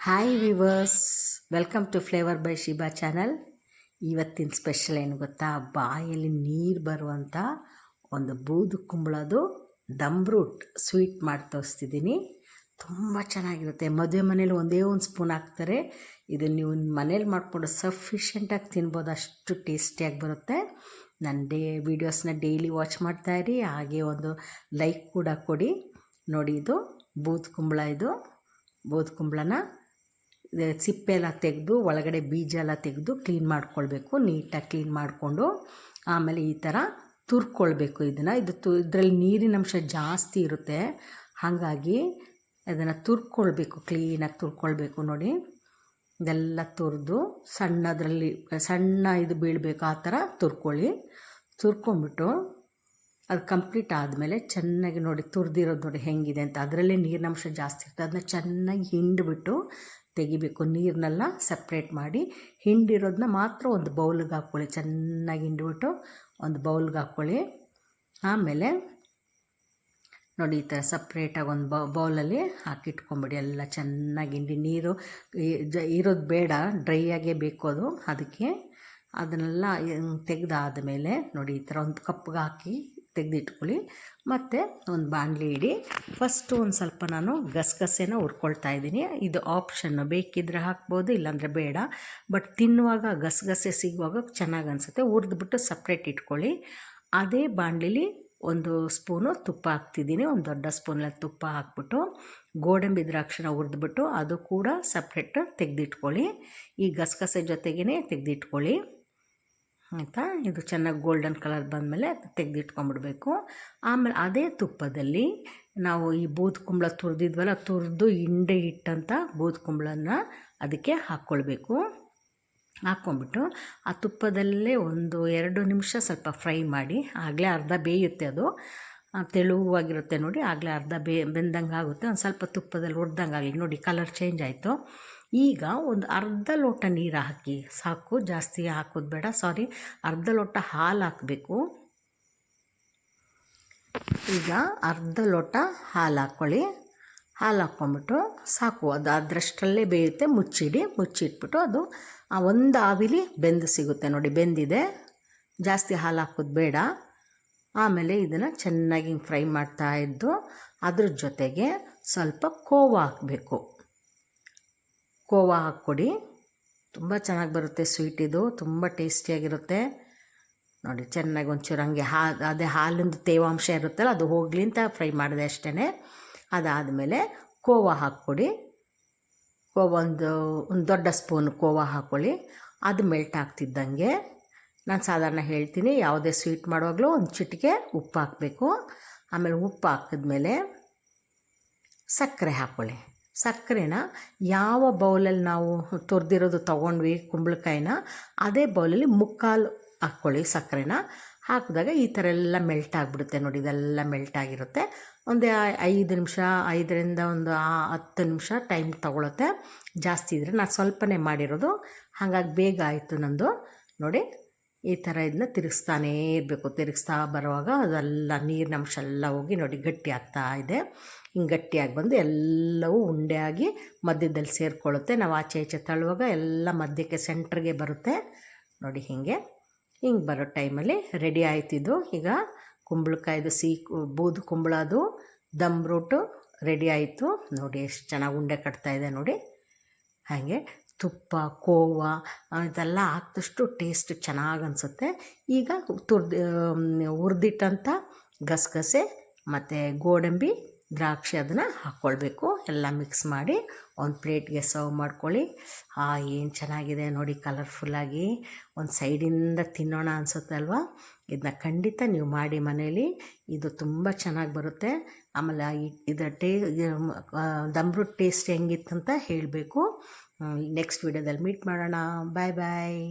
Hi viewers welcome to flavour by Shiba channel ಇವತ್ತಿನ special ಏನು ಗೊತ್ತಾ? ಬಾಯಲ್ಲಿ ನೀರು ಬರುವಂಥ ಒಂದು ಬೂದು ಕುಂಬಳದು ದಮ್ ಸ್ವೀಟ್ ಮಾಡಿ ತೋರಿಸ್ತಿದ್ದೀನಿ ತುಂಬ ಚೆನ್ನಾಗಿರುತ್ತೆ. ಮದುವೆ ಮನೇಲಿ ಒಂದೇ ಒಂದು ಸ್ಪೂನ್ ಹಾಕ್ತಾರೆ. ಇದು ನೀವು ಮನೇಲಿ ಮಾಡಿಕೊಂಡು ಸಫಿಷಿಯೆಂಟಾಗಿ ತಿನ್ಬೋದು. ಅಷ್ಟು ಟೇಸ್ಟಿಯಾಗಿ ಬರುತ್ತೆ. ನನ್ನ ಡೇ ವೀಡಿಯೋಸ್ನ ಡೈಲಿ ವಾಚ್ ಮಾಡ್ತಾಯಿರಿ ಹಾಗೆ ಒಂದು ಲೈಕ್ ಕೂಡ ಕೊಡಿ. ನೋಡಿ ಇದು ಬೂದು ಕುಂಬಳ ಇದು. ಬೂದು ಕುಂಬಳನ ಸಿಪ್ಪೆ ಎಲ್ಲ ತೆಗೆದು ಒಳಗಡೆ ಬೀಜ ಎಲ್ಲ ತೆಗೆದು ಕ್ಲೀನ್ ಮಾಡ್ಕೊಳ್ಬೇಕು, ನೀಟಾಗಿ ಕ್ಲೀನ್ ಮಾಡಿಕೊಂಡು ಆಮೇಲೆ ಈ ಥರ ತುರ್ಕೊಳ್ಬೇಕು ಇದನ್ನು. ಇದು ತು, ಇದರಲ್ಲಿ ನೀರಿನ ಅಂಶ ಜಾಸ್ತಿ ಇರುತ್ತೆ. ಹಾಗಾಗಿ ಅದನ್ನು ತುರ್ಕೊಳ್ಬೇಕು ಕ್ಲೀನಾಗಿ ತುರ್ಕೊಳ್ಬೇಕು ನೋಡಿ. ಇದೆಲ್ಲ ತುರಿದು ಸಣ್ಣದರಲ್ಲಿ, ಸಣ್ಣ ಇದು ಬೀಳಬೇಕು ಆ ಥರ ತುರ್ಕೊಳ್ಳಿ. ತುರ್ಕೊಂಬಿಟ್ಟು ಅದು ಕಂಪ್ಲೀಟ್ ಆದಮೇಲೆ ಚೆನ್ನಾಗಿ ನೋಡಿ, ತುರಿದಿರೋದು ನೋಡಿ ಹೆಂಗಿದೆ ಅಂತ. ಅದರಲ್ಲೇ ನೀರಿನಂಶ ಜಾಸ್ತಿ ಇರುತ್ತೆ. ಅದನ್ನ ಚೆನ್ನಾಗಿ ಹಿಂಡಿಬಿಟ್ಟು ತೆಗಿಬೇಕು. ನೀರನ್ನೆಲ್ಲ ಸಪ್ರೇಟ್ ಮಾಡಿ ಹಿಂಡಿರೋದನ್ನ ಮಾತ್ರ ಒಂದು ಬೌಲ್ಗೆ ಹಾಕ್ಕೊಳ್ಳಿ. ಚೆನ್ನಾಗಿ ಹಿಂಡಿಬಿಟ್ಟು ಒಂದು ಬೌಲ್ಗೆ ಹಾಕ್ಕೊಳ್ಳಿ. ಆಮೇಲೆ ನೋಡಿ ಈ ಥರ ಸಪ್ರೇಟಾಗಿ ಒಂದು ಬೌಲಲ್ಲಿ ಹಾಕಿಟ್ಕೊಂಬಿಡಿ. ಎಲ್ಲ ಚೆನ್ನಾಗಿ ಹಿಂಡಿ. ನೀರು ಇರೋದು ಬೇಡ. ಡ್ರೈ ಆಗೇ ಬೇಕು ಅದು ಅದಕ್ಕೆ. ಅದನ್ನೆಲ್ಲ ತೆಗೆದಾದ ಮೇಲೆ ನೋಡಿ ಈ ಥರ ಒಂದು ಕಪ್ಗೆ ಹಾಕಿ ತೆಗೆದಿಟ್ಕೊಳ್ಳಿ. ಮತ್ತು ಒಂದು ಬಾಣಲಿ ಇಡಿ. ಫಸ್ಟು ಒಂದು ಸ್ವಲ್ಪ ನಾನು ಗಸಗಸೆನ ಹುರ್ಕೊಳ್ತಾ ಇದ್ದೀನಿ. ಇದು ಆಪ್ಷನ್ನು ಬೇಕಿದ್ರೆ ಹಾಕ್ಬೋದು, ಇಲ್ಲಾಂದರೆ ಬೇಡ. ಬಟ್ ತಿನ್ನುವಾಗ ಗಸಗಸೆ ಸಿಗುವಾಗ ಚೆನ್ನಾಗಿ ಅನಿಸುತ್ತೆ. ಹುರಿದ್ಬಿಟ್ಟು ಸಪ್ರೇಟ್ ಇಟ್ಕೊಳ್ಳಿ. ಅದೇ ಬಾಣಲಿಲಿ ಒಂದು ಸ್ಪೂನು ತುಪ್ಪ ಹಾಕ್ತಿದ್ದೀನಿ. ಒಂದು ದೊಡ್ಡ ಸ್ಪೂನಲ್ಲಿ ತುಪ್ಪ ಹಾಕ್ಬಿಟ್ಟು, ಗೋಡಂಬಿ ದ್ರಾಕ್ಷಿನ ಹುರಿದ್ಬಿಟ್ಟು ಅದು ಕೂಡ ಸಪ್ರೇಟ್ ತೆಗೆದಿಟ್ಕೊಳ್ಳಿ. ಈ ಗಸಗಸೆ ಜೊತೆಗೇ ತೆಗೆದಿಟ್ಕೊಳ್ಳಿ. ಆಯಿತಾ? ಇದು ಚೆನ್ನಾಗಿ ಗೋಲ್ಡನ್ ಕಲರ್ ಬಂದಮೇಲೆ ತೆಗೆದಿಟ್ಕೊಂಬಿಡ್ಬೇಕು. ಆಮೇಲೆ ಅದೇ ತುಪ್ಪದಲ್ಲಿ ನಾವು ಈ ಬೂದು ಕುಂಬಳ ತುರಿದಿದ್ವಲ್ಲ, ತುರಿದು ಹಿಂಡೆ ಇಟ್ಟಂಥ ಬೂದು ಕುಂಬಳನ ಅದಕ್ಕೆ ಹಾಕ್ಕೊಳ್ಬೇಕು. ಹಾಕ್ಕೊಂಬಿಟ್ಟು ಆ ತುಪ್ಪದಲ್ಲೇ ಒಂದು ಎರಡು ನಿಮಿಷ ಸ್ವಲ್ಪ ಫ್ರೈ ಮಾಡಿ, ಆಗಲೇ ಅರ್ಧ ಬೇಯುತ್ತೆ ಅದು. ತೆಳುವಾಗಿರುತ್ತೆ ನೋಡಿ, ಆಗಲೇ ಅರ್ಧ ಬೇ ಬೆಂದಂಗೆ ಆಗುತ್ತೆ ಒಂದು ಸ್ವಲ್ಪ ತುಪ್ಪದಲ್ಲಿ ಹುಡ್ದಂಗೆ ಆಗಲಿ ನೋಡಿ ಕಲರ್ ಚೇಂಜ್ ಆಯಿತು. ಈಗ ಒಂದು ಅರ್ಧ ಲೋಟ ನೀರು ಹಾಕಿ, ಸಾಕು, ಜಾಸ್ತಿ ಹಾಕೋದು ಬೇಡ ಸಾರಿ ಅರ್ಧ ಲೋಟ ಹಾಲು ಹಾಕಬೇಕು. ಈಗ ಅರ್ಧ ಲೋಟ ಹಾಲು ಹಾಕ್ಕೊಳ್ಳಿ ಹಾಲು ಹಾಕ್ಕೊಂಬಿಟ್ಟು ಸಾಕು, ಅದು ಅದರಷ್ಟರಲ್ಲೇ ಬೇಯುತ್ತೆ, ಮುಚ್ಚಿಡಿ, ಮುಚ್ಚಿಟ್ಬಿಟ್ಟು ಅದು ಆ ಒಂದು ಆವಿಲಿ ಬೆಂದು ಸಿಗುತ್ತೆ ನೋಡಿ, ಬೆಂದಿದೆ. ಜಾಸ್ತಿ ಹಾಲು ಹಾಕೋದು ಬೇಡ. ಆಮೇಲೆ ಇದನ್ನು ಚೆನ್ನಾಗಿ ಫ್ರೈ ಮಾಡ್ತಾ ಇದ್ದು ಅದ್ರ ಜೊತೆಗೆ ಸ್ವಲ್ಪ ಕೋವಾ ಹಾಕಬೇಕು. ಕೋವಾ ಹಾಕ್ಕೊಡಿ. ತುಂಬ ಚೆನ್ನಾಗಿ ಬರುತ್ತೆ ಸ್ವೀಟ್ ಇದು. ತುಂಬ ಟೇಸ್ಟಿಯಾಗಿರುತ್ತೆ. ನೋಡಿ, ಚೆನ್ನಾಗಿ ಒಂಚೂರು ಹಂಗೆ ಹಾ ಅದೇ ಹಾಲಿಂದು ತೇವಾಂಶ ಇರುತ್ತಲ್ಲ, ಅದು ಹೋಗಲಿ ಅಂತ ಫ್ರೈ ಮಾಡಿದೆ ಅಷ್ಟೇ ಅದಾದಮೇಲೆ ಕೋವಾ ಹಾಕ್ಕೊಡಿ. ಕೋವಾ ಒಂದು ಒಂದು ದೊಡ್ಡ ಸ್ಪೂನ್ ಕೋವಾ ಹಾಕ್ಕೊಳ್ಳಿ. ಅದು ಮೆಲ್ಟ್ ಆಗ್ತಿದ್ದಂಗೆ. ನಾನು ಸಾಧಾರಣ ಹೇಳ್ತೀನಿ, ಯಾವುದೇ ಸ್ವೀಟ್ ಮಾಡುವಾಗಲೂ ಒಂದು ಚಿಟಿಕೆ ಉಪ್ಪು ಹಾಕಬೇಕು. ಆಮೇಲೆ ಉಪ್ಪು ಹಾಕಿದ್ಮೇಲೆ ಸಕ್ಕರೆ ಹಾಕ್ಕೊಳ್ಳಿ. ಸಕ್ಕರೆನ ಯಾವ ಬೌಲಲ್ಲಿ ನಾವು ತುರಿದಿರೋದು ತೊಗೊಂಡ್ವಿ ಕುಂಬಳಕಾಯಿನ, ಅದೇ ಬೌಲಲ್ಲಿ ಮುಕ್ಕಾಲು ಹಾಕ್ಕೊಳ್ಳಿ ಸಕ್ಕರೆನ. ಹಾಕಿದಾಗ ಈ ಥರ ಎಲ್ಲ ಮೆಲ್ಟ್ ಆಗಿಬಿಡುತ್ತೆ ನೋಡಿ, ಇದೆಲ್ಲ ಮೆಲ್ಟ್ ಆಗಿರುತ್ತೆ. ಒಂದು ಐದು ನಿಮಿಷ, ಐದರಿಂದ ಒಂದು ಹತ್ತು ನಿಮಿಷ ಟೈಮ್ ತೊಗೊಳುತ್ತೆ. ಜಾಸ್ತಿ ಇದ್ದರೆ ನಾನು ಸ್ವಲ್ಪನೇ ಮಾಡಿರೋದು. ಹಾಗಾಗಿ ಬೇಗ ಆಯಿತು ನಂದು. ನೋಡಿ ಈ ಥರ ಇದನ್ನ ತಿರುಗಿಸ್ತಾನೇ ಇರಬೇಕು. ತಿರುಗಿಸ್ತಾ ಬರುವಾಗ ಅದೆಲ್ಲ ನೀರಿನ ಅಂಶ ಎಲ್ಲ ಹೋಗಿ ನೋಡಿ ಗಟ್ಟಿ ಆಗ್ತಾ ಇದೆ. ಹಿಂಗೆ ಗಟ್ಟಿಯಾಗಿ ಬಂದು ಎಲ್ಲವೂ ಉಂಡೆ ಆಗಿ ಮಧ್ಯದಲ್ಲಿ ಸೇರಿಕೊಳ್ಳುತ್ತೆ. ನಾವು ಆಚೆ ಈಚೆ ತಳ್ಳುವಾಗ ಎಲ್ಲ ಮಧ್ಯಕ್ಕೆ ಸೆಂಟ್ರಿಗೆ ಬರುತ್ತೆ. ನೋಡಿ ಹೀಗೆ. ಹಿಂಗೆ ಬರೋ ಟೈಮಲ್ಲಿ ರೆಡಿ ಆಯ್ತಿದ್ದು ಈಗ ಕುಂಬಳಕಾಯ್ದು ಸೀ ಬೂದು ಕುಂಬಳದು ದಮ್ ರೂಟು ರೆಡಿ ಆಯಿತು. ನೋಡಿ ಎಷ್ಟು ಚೆನ್ನಾಗಿ ಉಂಡೆ ಕಟ್ತಾ ಇದೆ ನೋಡಿ. ಹಾಗೆ ತುಪ್ಪ, ಕೋವಾ ಇದೆಲ್ಲ ಹಾಕಿದಷ್ಟು ಟೇಸ್ಟ್ ಚೆನ್ನಾಗಿ ಅನಿಸುತ್ತೆ. ಈಗ ತುರ್ದು ಹುರ್ದಿಟ್ಟಂಥ ಗಸಗಸೆ ಮತ್ತು ಗೋಡಂಬಿ, ದ್ರಾಕ್ಷಿ ಅದನ್ನು ಹಾಕ್ಕೊಳ್ಬೇಕು ಎಲ್ಲ ಮಿಕ್ಸ್ ಮಾಡಿ ಒಂದು ಪ್ಲೇಟ್ಗೆ ಸರ್ವ್ ಮಾಡ್ಕೊಳ್ಳಿ. ಆ, ಏನು ಚೆನ್ನಾಗಿದೆ ನೋಡಿ ಕಲರ್ಫುಲ್ಲಾಗಿ ಒಂದು ಸೈಡಿಂದ ತಿನ್ನೋಣ ಅನಿಸುತ್ತೆ ಅಲ್ವಾ? ಇದನ್ನ ಖಂಡಿತ ನೀವು ಮಾಡಿ ಮನೇಲಿ. ಇದು ತುಂಬ ಚೆನ್ನಾಗಿ ಬರುತ್ತೆ. ಆಮೇಲೆ ಇದರ ಟೇ ದಮ್ರು ಟೇಸ್ಟ್ ಅಂತ ಹೇಳಬೇಕು. ನೆಕ್ಸ್ಟ್ ವೀಡಿಯೋದಲ್ಲಿ ಮೀಟ್ ಮಾಡೋಣ. ಬಾಯ್ ಬಾಯ್